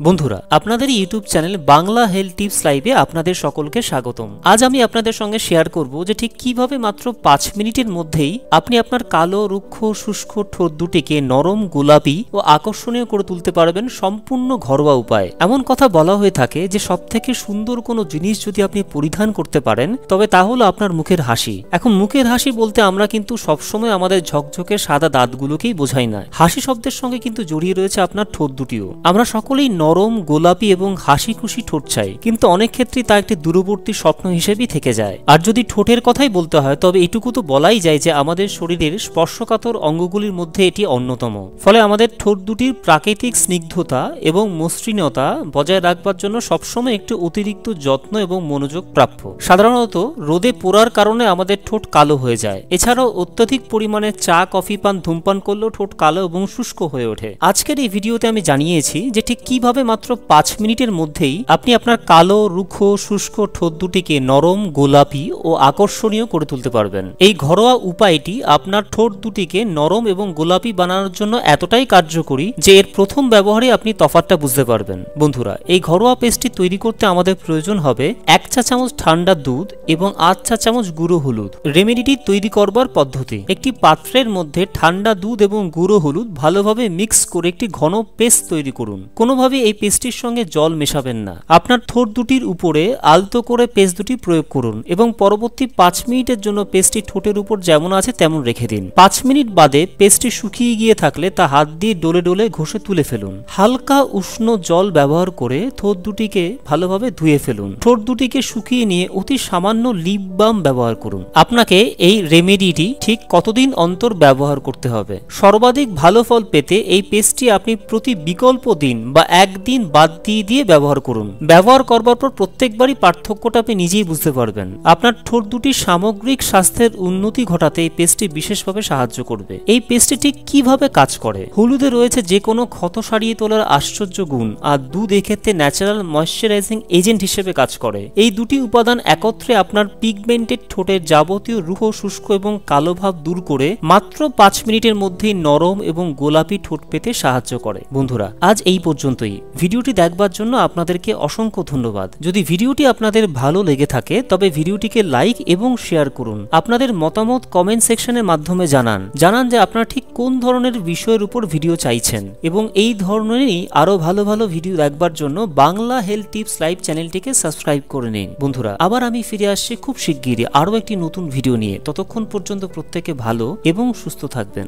বন্ধুরা আপনাদের YouTube channel Bangla health tips লাইভে আপনাদের সকলকে স্বাগতম। আজ আমি আপনাদের সঙ্গে শেয়ার করব যে ঠিক কীভাবে মাত্র পাঁচ মিনিটের মধ্যেই আপনি আপনার কালো, রুক্ষ, শুষ্ক ঠোঁট দুটিকে নরম, গোলাপি ও আকর্ষণীয় করে তুলতে পারবেন সম্পূর্ণ ঘরোয়া উপায়। এমন কথা বলা হয়ে থাকে যে সব থেকে সুন্দর কোনো জিনিস যদি আপনি পরিধান করতে পারেন, তবে তা হলো আপনার মুখের হাসি। এখন মুখের হাসি বলতে আমরা কিন্তু সবসময় আমাদের ঝকঝকে সাদা দাঁতগুলোকেই বোঝাই না। হাসি শব্দের সঙ্গে কিন্তু জড়িয়ে রয়েছে আপনার ঠোঁট দুটিও। আমরা সকলেই নরম, গোলাপি এবং হাসি খুশি ঠোঁট চাই। কিন্তু অনেক ক্ষেত্রেই তা একটি দূরবর্তী স্বপ্ন হিসেবেই থেকে যায়। আর যদি ঠোঁটের কথাই বলতে হয়, তবে এটুকু তো বলাই যায় যে আমাদের শরীরের স্পর্শকাতর অঙ্গগুলির মধ্যে এটি অন্যতম। ফলে আমাদের ঠোঁট দুটির প্রাকৃতিক স্নিগ্ধতা এবং মসৃণতা বজায় রাখবার জন্য সবসময় একটু অতিরিক্ত যত্ন এবং মনোযোগ প্রাপ্য। সাধারণত রোদে পোড়ার কারণে আমাদের ঠোঁট কালো হয়ে যায়। এছাড়াও অত্যধিক পরিমাণে চা, কফি, পান, ধূমপান করলেও ঠোঁট কালো এবং শুষ্ক হয়ে ওঠে। আজকের এই ভিডিওতে আমি জানিয়েছি যে ঠিক কীভাবে মাত্র পাঁচ মিনিটের মধ্যেই আপনি আপনার কালো, রুক্ষ, শুষ্ক ঠোঁট দুটিকে নরম, গোলাপি ও আকর্ষণীয় করে তুলতে পারবেন। এই ঘরোয়া উপায়টি আপনার ঠোঁট দুটিকে নরম এবং গোলাপি বানানোর জন্য এতটাই কার্যকরী যে এর প্রথম ব্যবহারে আপনি তফাতটা বুঝতে পারবেন। বন্ধুরা, এই ঘরোয়া পেস্টটি তৈরি করতে আমাদের প্রয়োজন হবে এক চা চামচ ঠান্ডা দুধ এবং আধ চা চামচ গুঁড়ো হলুদ। রেমেডিটি তৈরি করবার পদ্ধতি। একটি পাত্রের মধ্যে ঠান্ডা দুধ এবং গুঁড়ো হলুদ ভালোভাবে মিক্স করে একটি ঘন পেস্ট তৈরি করুন। কোনোভাবে এই পেস্টটির সঙ্গে জল মেশাবেন না। আপনার ঠোঁট দুটির উপরে আলতো করে পেস্ট দুটি প্রয়োগ করুন এবং পরবর্তী পাঁচ মিনিটের জন্য পেস্টটি ঠোঁটের উপর যেমন আছে তেমন রেখে দিন। পাঁচ মিনিট বাদে পেস্টটি শুকিয়ে গিয়ে থাকলে তা হাত দিয়ে ডোলে ডোলে ঘষে তুলে ফেলুন। হালকা উষ্ণ জল ব্যবহার করে ঠোঁট দুটিকে ভালোভাবে ধুয়ে ফেলুন। ঠোঁট দুটিকে শুকিয়ে নিয়ে অতি সামান্য লিপ বাম ব্যবহার করুন। আপনাকে এই রেমেডিটি ঠিক কতদিন অন্তর ব্যবহার করতে হবে? সর্বাধিক ভালো ফল পেতে এই পেস্টটি আপনি প্রতি বিকল্প দিন বা একদিন বাদ দিয়ে দিয়ে ব্যবহার করুন। ব্যবহার করবার পর প্রত্যেকবারই পার্থক্যটা আপনি নিজেই বুঝতে পারবেন। আপনার ঠোঁট দুটি সামগ্রিক স্বাস্থ্যের উন্নতি ঘটাতে এই পেস্টটি বিশেষভাবে সাহায্য করবে। এই পেস্টটি ঠিক কীভাবে কাজ করে? হলুদে রয়েছে যে কোনো ক্ষত সারিয়ে তোলার আশ্চর্য গুণ, আর দুধ এক্ষেত্রে ন্যাচারাল ময়শ্চারাইজিং এজেন্ট হিসেবে কাজ করে। এই দুটি উপাদান একত্রে আপনার পিগমেন্টেড ঠোঁটের যাবতীয় রুহ, শুষ্ক এবং কালো ভাব দূর করে মাত্র পাঁচ মিনিটের মধ্যেই নরম এবং গোলাপি ঠোঁট পেতে সাহায্য করে। বন্ধুরা, আজ এই পর্যন্তই। ভিডিওটি দেখবার জন্য আপনাদেরকে অসংখ্য ধন্যবাদ। যদি ভিডিওটি আপনাদের ভালো লেগে থাকে, তবে ভিডিওটিকে লাইক এবং শেয়ার করুন। আপনাদের মতামত কমেন্ট সেকশনের মাধ্যমে জানান। জানান যে আপনারা ঠিক কোন ধরনের বিষয়ের উপর ভিডিও চাইছেন। এবং এই ধরনেরই আরও ভালো ভালো ভিডিও দেখবার জন্য বাংলা হেলথ টিপস লাইভ চ্যানেলটিকে সাবস্ক্রাইব করে নিন। বন্ধুরা, আবার আমি ফিরে আসছি খুব শিগগিরই আরও একটি নতুন ভিডিও নিয়ে। ততক্ষণ পর্যন্ত প্রত্যেকে ভালো এবং সুস্থ থাকবেন।